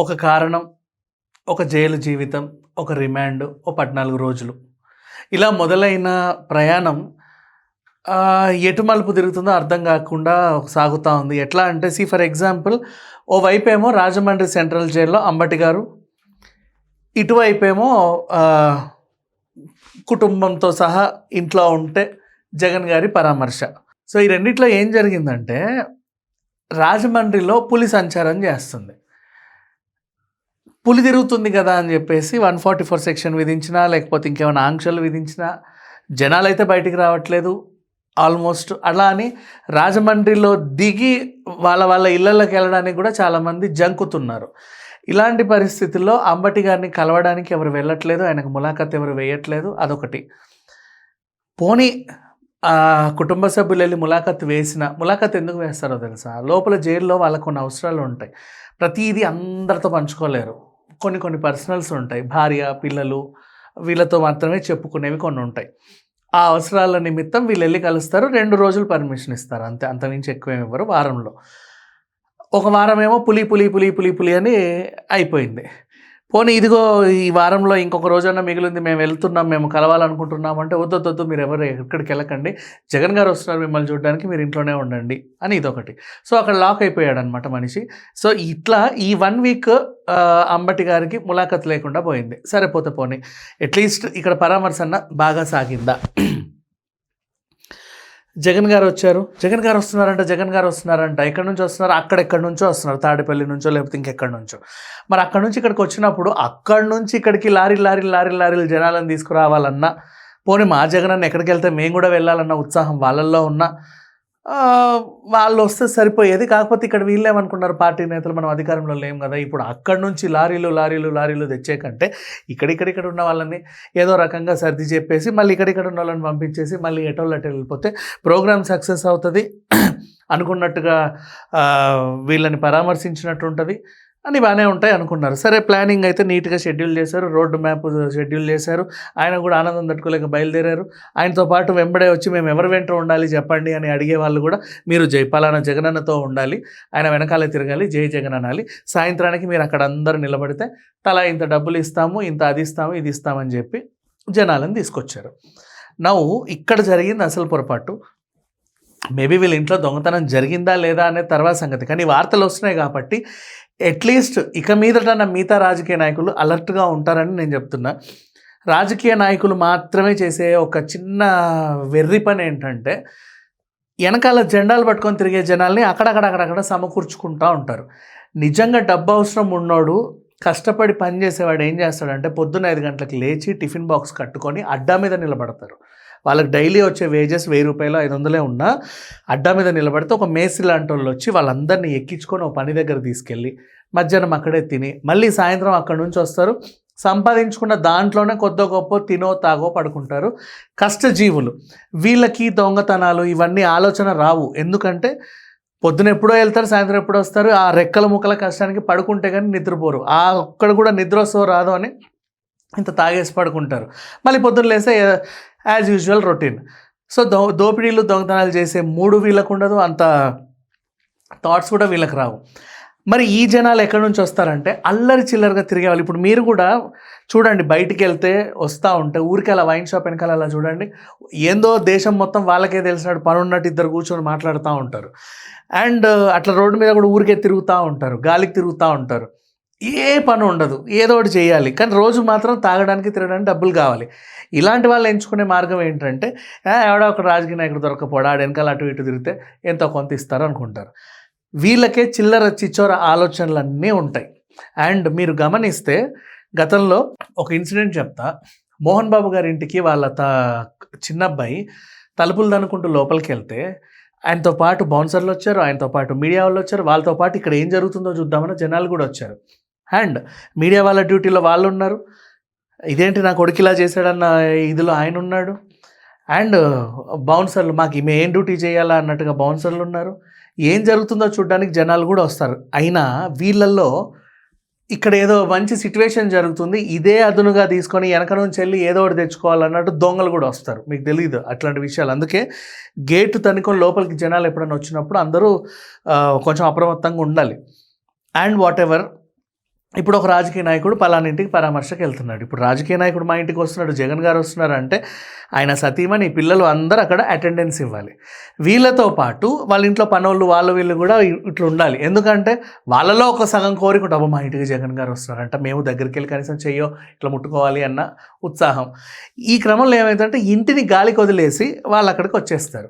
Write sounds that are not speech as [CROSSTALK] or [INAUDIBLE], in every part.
ఒక కారణం ఒక జైలు జీవితం ఒక రిమాండ్ ఓ పద్నాలుగు రోజులు. ఇలా మొదలైన ప్రయాణం ఎటు మలుపు తిరుగుతుందో అర్థం కాకుండా సాగుతూ ఉంది. ఎట్లా అంటే సి ఫర్ ఎగ్జాంపుల్ ఓ వైపు ఏమో రాజమండ్రి సెంట్రల్ జైల్లో అంబటి గారు ఇటువైపు ఏమో కుటుంబంతో సహా ఇంట్లో ఉంటే జగన్ గారి పరామర్శ. సో ఈ రెండిట్లో ఏం జరిగిందంటే రాజమండ్రిలో పులి సంచారం చేస్తుంది. పులి తిరుగుతుంది కదా అని చెప్పేసి వన్ ఫార్టీ ఫోర్ సెక్షన్ విధించినా లేకపోతే ఇంకేమైనా ఆంక్షలు విధించినా జనాలు అయితే బయటికి రావట్లేదు. ఆల్మోస్ట్ అలా అని రాజమండ్రిలో దిగి వాళ్ళ వాళ్ళ ఇళ్ళల్లోకి వెళ్ళడానికి కూడా చాలామంది జంకుతున్నారు. ఇలాంటి పరిస్థితుల్లో అంబటి గారిని కలవడానికి ఎవరు వెళ్ళట్లేదు ఆయనకు ములాఖత్ ఎవరు వేయట్లేదు అదొకటి. పోనీ కుటుంబ సభ్యులు వెళ్ళి ములాఖత్ వేసిన ములాఖత్ ఎందుకు వేస్తారో తెలుసా? లోపల జైల్లో వాళ్ళకు కొన్ని అవసరాలు ఉంటాయి. ప్రతిదీ అందరితో పంచుకోలేరు. కొన్ని కొన్ని పర్సనల్స్ ఉంటాయి. భార్య పిల్లలు వీళ్ళతో మాత్రమే చెప్పుకునేవి కొన్ని ఉంటాయి. ఆ అవసరాల నిమిత్తం వీళ్ళు వెళ్ళి కలుస్తారు. రెండు రోజులు పర్మిషన్ ఇస్తారు. అంతే. అంతమించి ఎక్కువేమి ఇవ్వరు వారంలో. ఒక వారం ఏమో పులి పులి పులి పులి పులి అని అయిపోయింది. పోనీ ఇదిగో ఈ వారంలో ఇంకొక రోజన్నా మిగిలింది మేము వెళ్తున్నాం మేము కలవాలనుకుంటున్నాం అంటే వద్దొద్దొద్దు వద్దు, మీరు ఎవరు ఎక్కడికి వెళ్ళకండి. జగన్ గారు వస్తున్నారు మిమ్మల్ని చూడడానికి మీరు ఇంట్లోనే ఉండండి అని ఇదొకటి. సో అక్కడ లాక్ అయిపోయాడు అనమాట మనిషి. సో ఇట్లా ఈ వన్ వీక్ అంబటి గారికి ములాఖత్ లేకుండా పోయింది. సరే పోతే పోనీ. అట్లీస్ట్ ఇక్కడ పరామర్శన బాగా సాగిందా? జగన్ గారు వచ్చారు. జగన్ గారు వస్తున్నారంట జగన్ గారు వస్తున్నారంట. ఎక్కడి నుంచి వస్తున్నారు? అక్కడెక్కడి నుంచో వస్తున్నారు? తాడేపల్లి నుంచో లేకపోతే ఇంకెక్కడి నుంచో? మరి అక్కడి నుంచి ఇక్కడికి వచ్చినప్పుడు అక్కడి నుంచి ఇక్కడికి లారీ లారీ లారీ లారీలు జనాలను తీసుకురావాలన్నా పోనీ మా జగన్ అన్న ఎక్కడికి వెళ్తే మేము కూడా వెళ్ళాలన్న ఉత్సాహం వాళ్ళల్లో ఉన్న వాళ్ళు వస్తే సరిపోయేది. కాకపోతే ఇక్కడ వీళ్ళేమనుకున్నారు పార్టీ నేతలు మనం అధికారంలో లేం కదా. ఇప్పుడు అక్కడి నుంచి లారీలు లారీలు లారీలు తెచ్చే కంటే ఇక్కడిక్కడిక్కడ ఉన్న వాళ్ళని ఏదో రకంగా సర్ది చెప్పేసి మళ్ళీ ఇక్కడిక్కడ ఉన్న వాళ్ళని పంపించేసి మళ్ళీ ఎటోళ్ళు వెళ్ళిపోతే ప్రోగ్రామ్ సక్సెస్ అవుతుంది. [CLEARS THROAT] అనుకున్నట్టుగా వీళ్ళని పరామర్శించినట్టు ఉంటుంది. అని బాగానే ఉంటాయి అనుకున్నారు. సరే ప్లానింగ్ అయితే నీట్గా షెడ్యూల్ చేశారు. రోడ్డు మ్యాప్ షెడ్యూల్ చేశారు. ఆయన కూడా ఆనందం తట్టుకోలేక బయలుదేరారు. ఆయనతో పాటు వెంబడే వచ్చి మేము ఎవరి వెంట ఉండాలి చెప్పండి అని అడిగే వాళ్ళు కూడా మీరు జై పలానా జగనన్నతో ఉండాలి. ఆయన వెనకాలే తిరగాలి. జై జగన్ అనాలి సాయంత్రానికి మీరు అక్కడ అందరూ నిలబడితే తలా ఇంత డబ్బులు ఇస్తాము ఇంత అది ఇస్తాము ఇది ఇస్తామని చెప్పి జనాలను తీసుకొచ్చారు. నవ్వు ఇక్కడ జరిగింది అసలు పొరపాటు. మేబీ వీళ్ళ ఇంట్లో దొంగతనం జరిగిందా లేదా అనే తర్వాత సంగతి. కానీ వార్తలు వస్తున్నాయి కాబట్టి అట్లీస్ట్ ఇక మీదట నా మిగతా రాజకీయ నాయకులు అలర్ట్గా ఉంటారని నేను చెప్తున్నా. రాజకీయ నాయకులు మాత్రమే చేసే ఒక చిన్న వెర్రి పని ఏంటంటే వెనకాల జెండాలు పట్టుకొని తిరిగే జనాల్ని అక్కడక్కడక్కడక్కడ సమకూర్చుకుంటూ ఉంటారు. నిజంగా డబ్బు అవసరం ఉన్నోడు కష్టపడి పని చేసేవాడు ఏం చేస్తాడంటే పొద్దున్న ఐదు గంటలకు లేచి టిఫిన్ బాక్స్ కట్టుకొని అడ్డా మీద నిలబడతారు. వాళ్ళకి డైలీ వచ్చే వేజెస్ వెయ్యి రూపాయలు ఐదు వందలే ఉన్నా అడ్డా మీద నిలబడితే ఒక మేసి లాంటి వాళ్ళు వచ్చి వాళ్ళందరినీ ఎక్కించుకొని ఒక పని దగ్గర తీసుకెళ్ళి మధ్యాహ్నం అక్కడే తిని మళ్ళీ సాయంత్రం అక్కడి నుంచి వస్తారు. సంపాదించుకున్న దాంట్లోనే కొద్ది గొప్ప తినో తాగో పడుకుంటారు. కష్టజీవులు. వీళ్ళకి దొంగతనాలు ఇవన్నీ ఆలోచన రావు. ఎందుకంటే పొద్దున ఎప్పుడో వెళ్తారు సాయంత్రం ఎప్పుడో వస్తారు. ఆ రెక్కల ముక్కల కష్టానికి పడుకుంటే కానీ నిద్రపోరు. ఆ ఒక్కడ కూడా నిద్ర వస్తో రాదు అని ఇంత తాగేసి పడుకుంటారు. మళ్ళీ పొద్దున్న లేస్తే యాజ్ యూజువల్ రొటీన్ సో దో దోపిడీలు దొంగతనాలు చేసే మూడు వీళ్ళకు ఉండదు అంత థాట్స్ కూడా వీళ్ళకి రావు. మరి ఈ జనాలు ఎక్కడి నుంచి వస్తారంటే అల్లరి చిల్లరగా తిరిగే వాళ్ళు. ఇప్పుడు మీరు కూడా చూడండి బయటికి వెళ్తే వస్తూ ఉంటే ఊరికి అలా వైన్ షాప్ వెనకాల అలా చూడండి ఏందో దేశం మొత్తం వాళ్ళకే తెలిసినట్టు పని ఉన్నట్టు ఇద్దరు కూర్చొని మాట్లాడుతూ ఉంటారు. అండ్ అట్లా రోడ్డు మీద కూడా ఊరికే తిరుగుతూ ఉంటారు గాలికి తిరుగుతూ ఉంటారు. ఏ పని ఉండదు. ఏదో ఒకటి చేయాలి. కానీ రోజు మాత్రం తాగడానికి తిరగడానికి డబ్బులు కావాలి. ఇలాంటి వాళ్ళు ఎంచుకునే మార్గం ఏంటంటే ఎవడో ఒక రాజకీయ నాయకుడు దొరకపోడా ఆడ వెనకాల అటు ఇటు తిరిగితే ఎంతో కొంత ఇస్తారు అనుకుంటారు. వీళ్ళకే చిల్లర చిచ్చోర ఆలోచనలన్నీ ఉంటాయి. అండ్ మీరు గమనిస్తే గతంలో ఒక ఇన్సిడెంట్ చెప్తా. మోహన్ బాబు గారి ఇంటికి వాళ్ళ త చిన్నబ్బాయి తలుపులు దనుకుంటూ లోపలికి వెళ్తే ఆయనతో పాటు బౌన్సర్లు వచ్చారు ఆయనతో పాటు మీడియా వాళ్ళు వచ్చారు వాళ్ళతో పాటు ఇక్కడ ఏం జరుగుతుందో చూద్దామని జనాలు కూడా వచ్చారు. అండ్ మీడియా వాళ్ళ డ్యూటీలో వాళ్ళు ఉన్నారు ఇదేంటి నా కొడుకు ఇలా చేశాడన్న ఇదిలో ఆయన ఉన్నాడు. అండ్ బౌన్సర్లు మాకు ఈమె ఏం డ్యూటీ చేయాలా అన్నట్టుగా బౌన్సర్లు ఉన్నారు. ఏం జరుగుతుందో చూడడానికి జనాలు కూడా వస్తారు. అయినా వీళ్ళల్లో ఇక్కడ ఏదో మంచి సిచ్యువేషన్ జరుగుతుంది. ఇదే అదునుగా తీసుకొని వెనక నుంచి వెళ్ళి ఏదో ఒకటి తెచ్చుకోవాలన్నట్టు దొంగలు కూడా వస్తారు. మీకు తెలియదు అట్లాంటి విషయాలు. అందుకే గేట్ తనుకొని లోపలికి జనాలు ఎప్పుడైనా వచ్చినప్పుడు అందరూ కొంచెం అప్రమత్తంగా ఉండాలి. అండ్ వాట్ ఎవర్ ఇప్పుడు ఒక రాజకీయ నాయకుడు పలానింటికి పరామర్శకు వెళ్తున్నాడు ఇప్పుడు రాజకీయ నాయకుడు మా ఇంటికి వస్తున్నాడు జగన్ గారు వస్తున్నారు అంటే ఆయన సతీమణి పిల్లలు అందరూ అక్కడ అటెండెన్స్ ఇవ్వాలి. వీళ్ళతో పాటు వాళ్ళ ఇంట్లో పనోళ్ళు వాళ్ళ వీళ్ళు కూడా ఇట్లా ఉండాలి. ఎందుకంటే వాళ్ళలో ఒక సగం కోరిక "అబ్బా, మా ఇంటికి జగన్ గారు వస్తున్నారంట మేము దగ్గరికి వెళ్ళి కనీసం చెయ్యో ఇట్లా ముట్టుకోవాలి అన్న ఉత్సాహం. ఈ క్రమంలో ఏమైందంటే ఇంటిని గాలికి వదిలేసి వాళ్ళు అక్కడికి వచ్చేస్తారు.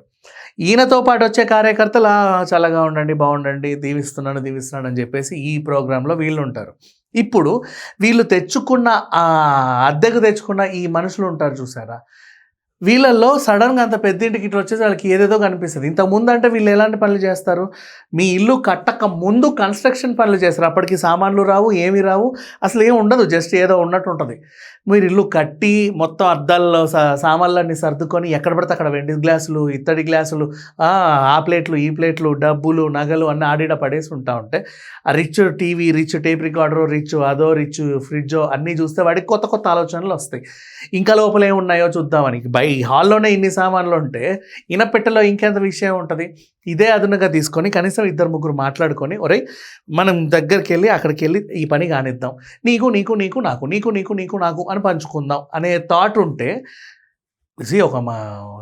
ఈయనతో పాటు వచ్చే కార్యకర్తలు చల్లగా ఉండండి బాగుండండి దీవిస్తున్నాను దీవిస్తున్నాను అని చెప్పేసి ఈ ప్రోగ్రాంలో వీళ్ళు ఉంటారు. ఇప్పుడు వీళ్ళు తెచ్చుకున్న అద్దెకు తెచ్చుకున్న ఈ మనుషులు ఉంటారు చూసారా? వీళ్ళల్లో సడన్గా అంత పెద్ద ఇంటికి ఇట్లా వచ్చేసి వాళ్ళకి ఏదేదో కనిపిస్తుంది. ఇంతకుముందు ముందు అంటే వీళ్ళు ఎలాంటి పనులు చేస్తారు? మీ ఇల్లు కట్టక ముందు కన్స్ట్రక్షన్ పనులు చేస్తారు. అప్పటికి సామాన్లు రావు ఏమి రావు అసలు ఏం ఉండదు. జస్ట్ ఏదో ఉన్నట్టు ఉంటుంది. మీరు ఇల్లు కట్టి మొత్తం అద్దాల్లో సా సామాన్లన్నీ సర్దుకొని ఎక్కడ పడితే అక్కడ వెండి గ్లాసులు ఇత్తడి గ్లాసులు ఆ ప్లేట్లు ఈ ప్లేట్లు డబ్బులు నగలు అన్నీ ఆడిడ పడేసి ఉంటా ఉంటే ఆ rich TV rich tape recorder rich అదో రిచ్ ఫ్రిడ్జో అన్నీ చూస్తే వాడికి కొత్త కొత్త ఆలోచనలు వస్తాయి. ఇంకా లోపల ఏమున్నాయో చూద్దామని. ఈ హాల్లోనే ఇన్ని సామాన్లు ఉంటే ఇనపెట్టెలో ఇంకెంత విషయం ఉంటుంది? ఇదే అదునుగా తీసుకొని కనీసం ఇద్దరు ముగ్గురు మాట్లాడుకొని ఒరే మనం దగ్గరికి వెళ్ళి అక్కడికి వెళ్ళి ఈ పని కానిద్దాం. నీకు నీకు నీకు నాకు నీకు నీకు నీకు నాకు అని పంచుకుందాం. అనే థాట్ ఉంటే ఒక మా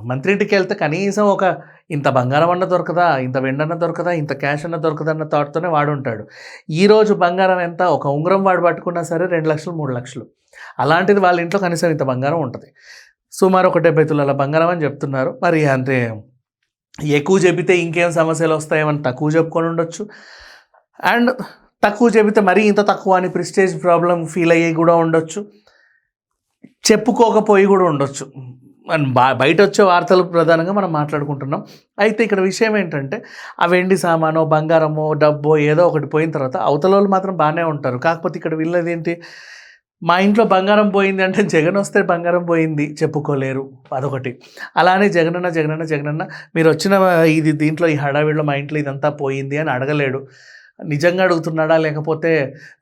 మంత్రి ఇంటికి వెళ్తే కనీసం ఒక ఇంత బంగారం అన్న దొరకదా? ఇంత వెండన్న దొరకదా? ఇంత క్యాష్ అన్న దొరకదా? అన్న థాట్తోనే వాడు ఉంటాడు ఈరోజు బంగారం ఎంత? ఒక ఉంగరం వాడు పట్టుకున్నా సరే రెండు లక్షలు మూడు లక్షలు. అలాంటిది వాళ్ళ ఇంట్లో కనీసం ఇంత బంగారం ఉంటుంది. సుమారు ఒక డెబ్బై తులాల బంగారం అని చెప్తున్నారు. మరి అంటే ఎక్కువ చెబితే ఇంకేం సమస్యలు వస్తాయేమని తక్కువ చెప్పుకొని ఉండొచ్చు. అండ్ తక్కువ చెబితే మరీ ఇంత తక్కువ అని ప్రిస్టేజ్ ప్రాబ్లం ఫీల్ అయ్యి కూడా ఉండొచ్చు. చెప్పుకోకపోయి కూడా ఉండొచ్చు. అండ్ బా- బయట వచ్చే వార్తలు ప్రధానంగా మనం మాట్లాడుకుంటున్నాం. అయితే ఇక్కడ విషయం ఏంటంటే ఆ వెండి సామానో బంగారమో డబ్బో ఏదో ఒకటి పోయిన తర్వాత అవతల వాళ్ళు మాత్రం బాగానే ఉంటారు. కాకపోతే ఇక్కడ వీళ్ళది ఏంటి? మా ఇంట్లో బంగారం పోయింది అంటే జగన్ వస్తే బంగారం పోయింది చెప్పుకోలేరు. అదొకటి. అలానే జగనన్న జగనన్న జగనన్న మీరు వచ్చిన ఇది దీంట్లో ఈ హడావిడిలో మా ఇంట్లో ఇదంతా పోయింది అని అడగలేడు. నిజంగా అడుగుతున్నాడా? లేకపోతే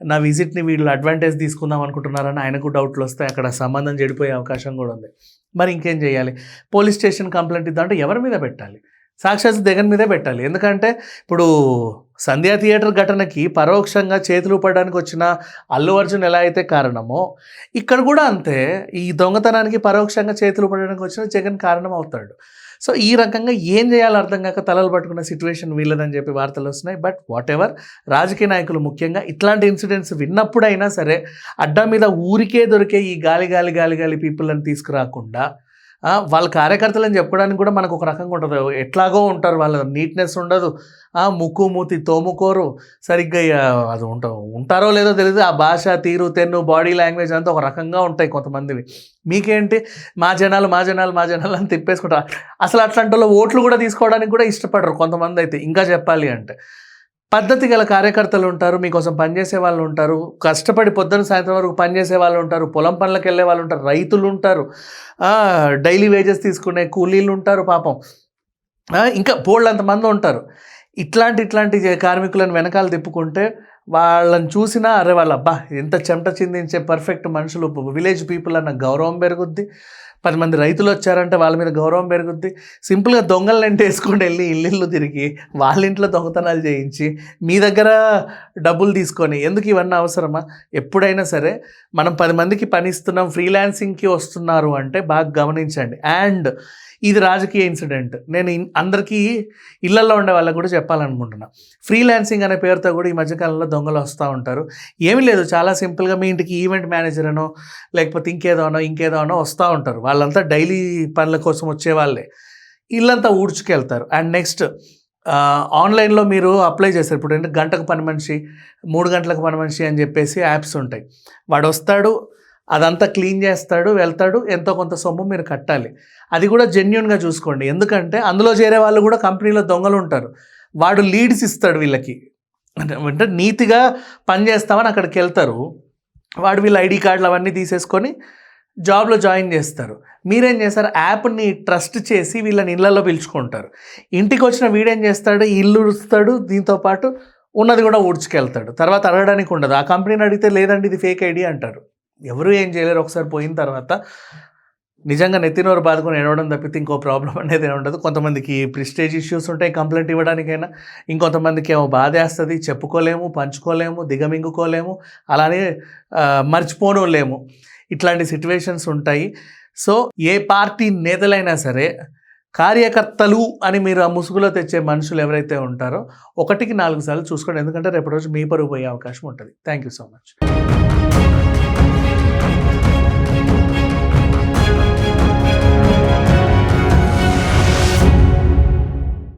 నా విజిట్ని వీళ్ళు అడ్వాంటేజ్ తీసుకుందాం అనుకుంటున్నారని ఆయనకు డౌట్లు వస్తాయి. అక్కడ సంబంధం చెడిపోయే అవకాశం కూడా ఉంది. మరి ఇంకేం చేయాలి? పోలీస్ స్టేషన్ కంప్లైంట్ ఇద్దామంటే ఎవరి మీద పెట్టాలి? సాక్షాత్ జగన్ మీదే పెట్టాలి. ఎందుకంటే ఇప్పుడు సంధ్యా థియేటర్ ఘటనకి పరోక్షంగా చేతులు పడడానికి వచ్చిన అల్లు అర్జున్ ఎలా అయితే కారణమో ఇక్కడ కూడా అంతే. ఈ దొంగతనానికి పరోక్షంగా చేతులు పడడానికి వచ్చిన జగన్ కారణం అవుతాడు. సో ఈ రకంగా ఏం చేయాలో అర్థం కాక తలలు పట్టుకున్న సిచ్యువేషన్ వీళ్ళదని చెప్పి వార్తలు వస్తున్నాయి. బట్ వాట్ ఎవర్ రాజకీయ నాయకులు ముఖ్యంగా ఇట్లాంటి ఇన్సిడెంట్స్ విన్నప్పుడైనా సరే అడ్డా మీద ఊరికే దొరికే ఈ గాలి గాలి గాలి గాలి పీపుల్ని తీసుకురాకుండా వాళ్ళ కార్యకర్తలని చెప్పుకోవడానికి కూడా మనకు ఒక రకంగా ఉంటుంది. ఎట్లాగో ఉంటారు వాళ్ళ నీట్నెస్ ఉండదు. ఆ, ముక్కు మూతి తోముకోరు. సరిగ్గా అది ఉంట ఉంటారో లేదో తెలియదు ఆ భాష తీరు తెన్ను బాడీ లాంగ్వేజ్ అంతా ఒక రకంగా ఉంటాయి కొంతమందివి. మీకేంటి? మా జనాలు మా జనాలు మా జనాలు అని తిప్పేసుకుంటారు. అసలు అట్లాంటి వాళ్ళు ఓట్లు కూడా తీసుకోవడానికి కూడా ఇష్టపడరు కొంతమంది అయితే ఇంకా చెప్పాలి అంటే. పద్ధతి గల కార్యకర్తలు ఉంటారు మీకోసం పనిచేసే వాళ్ళు ఉంటారు కష్టపడి పొద్దున సాయంత్రం వరకు పనిచేసే వాళ్ళు ఉంటారు పొలం పనులకు వెళ్ళే వాళ్ళు ఉంటారు రైతులు ఉంటారు డైలీ వేజెస్ తీసుకునే కూలీలు ఉంటారు పాపం. ఇంకా బోల్డ్ ఉంటారు. ఇట్లాంటి ఇట్లాంటి కార్మికులను వెనకాల తిప్పుకుంటే వాళ్ళని చూసినా అరే వాళ్ళ అబ్బా ఎంత చెమట చిందించే పర్ఫెక్ట్ మనుషులు విలేజ్ పీపుల్ అన్న గౌరవం పెరుగుద్ది. పది మంది రైతులు వచ్చారంటే వాళ్ళ మీద గౌరవం పెరుగుద్ది. సింపుల్గా దొంగలు అంటే వేసుకొని వెళ్ళి ఇల్లు తిరిగి వాళ్ళ ఇంట్లో దొంగతనాలు చేయించి మీ దగ్గర డబ్బులు తీసుకొని ఎందుకు ఇవన్నీ అవసరమా? ఎప్పుడైనా సరే మనం పది మందికి పని ఇస్తున్నాం ఫ్రీలాన్సింగ్కి వస్తున్నారు అంటే బాగా గమనించండి. అండ్ ఇది రాజకీయ ఇన్సిడెంట్. నేను అందరికీ ఇళ్ళలో ఉండే వాళ్ళకి కూడా చెప్పాలనుకుంటున్నా. ఫ్రీలాన్సింగ్ అనే పేరుతో కూడా ఈ మధ్యకాలంలో దొంగలు వస్తూ ఉంటారు. ఏమీ లేదు చాలా సింపుల్గా మీ ఇంటికి ఈవెంట్ మేనేజర్ అనో లేకపోతే ఇంకేదోనో ఇంకేదోనో వస్తూ ఉంటారు. వాళ్ళంతా డైలీ పనుల కోసం వచ్చే వాళ్ళే. ఇల్లంతా ఊడ్చుకెళ్తారు. అండ్ నెక్స్ట్ ఆన్లైన్లో మీరు అప్లై చేస్తారు. ఇప్పుడు ఏంటంటే గంటకు పని మనిషి మూడు గంటలకు పని మనిషి అని చెప్పేసి యాప్స్ ఉంటాయి. వాడు వస్తాడు అదంతా క్లీన్ చేస్తాడు వెళ్తాడు ఎంతో కొంత సొమ్ము మీరు కట్టాలి. అది కూడా జెన్యున్గా చూసుకోండి. ఎందుకంటే అందులో చేరే వాళ్ళు కూడా కంపెనీలో దొంగలు ఉంటారు. వాడు లీడ్స్ ఇస్తాడు వీళ్ళకి. అంటే నీతిగా పని చేస్తామని అక్కడికి వెళ్తారు. వాడు వీళ్ళ ఐడి కార్డులు అవన్నీ తీసేసుకొని జాబ్లో జాయిన్ చేస్తారు. మీరేం చేస్తారు? యాప్ని ట్రస్ట్ చేసి వీళ్ళని ఇళ్ళలో పిలుచుకుంటారు. ఇంటికి వచ్చిన వీడేం చేస్తాడు? ఇల్లు ఉడుస్తాడు దీంతో పాటు ఉన్నది కూడా ఊడ్చుకెళ్తాడు. తర్వాత అడగడానికి ఉండదు. ఆ కంపెనీని అడిగితే లేదండి ఇది ఫేక్ ఐడి అంటారు. ఎవరు ఏం చేయలేరు. ఒకసారి పోయిన తర్వాత నిజంగా నెత్తినోరు బాధకొని ఏడవడం తప్పితే ఇంకో ప్రాబ్లం అనేది ఉండదు. కొంతమందికి ప్రిస్టేజ్ ఇష్యూస్ ఉంటాయి కంప్లైంట్ ఇవ్వడానికైనా. ఇంకొంతమందికి ఏమో బాధేస్తుంది. చెప్పుకోలేము పంచుకోలేము దిగమింగుకోలేము. అలానే మర్చిపోవడం లేము ఇట్లాంటి సిచ్యువేషన్స్ ఉంటాయి. సో ఏ పార్టీ నేతలైనా సరే కార్యకర్తలు అని మీరు ఆ ముసుగులో తెచ్చే మనుషులు ఎవరైతే ఉంటారో ఒకటికి నాలుగు సార్లు చూసుకోండి. ఎందుకంటే రేపటి రోజు మీ పరుగు పోయే అవకాశం ఉంటుంది. Thank you so much.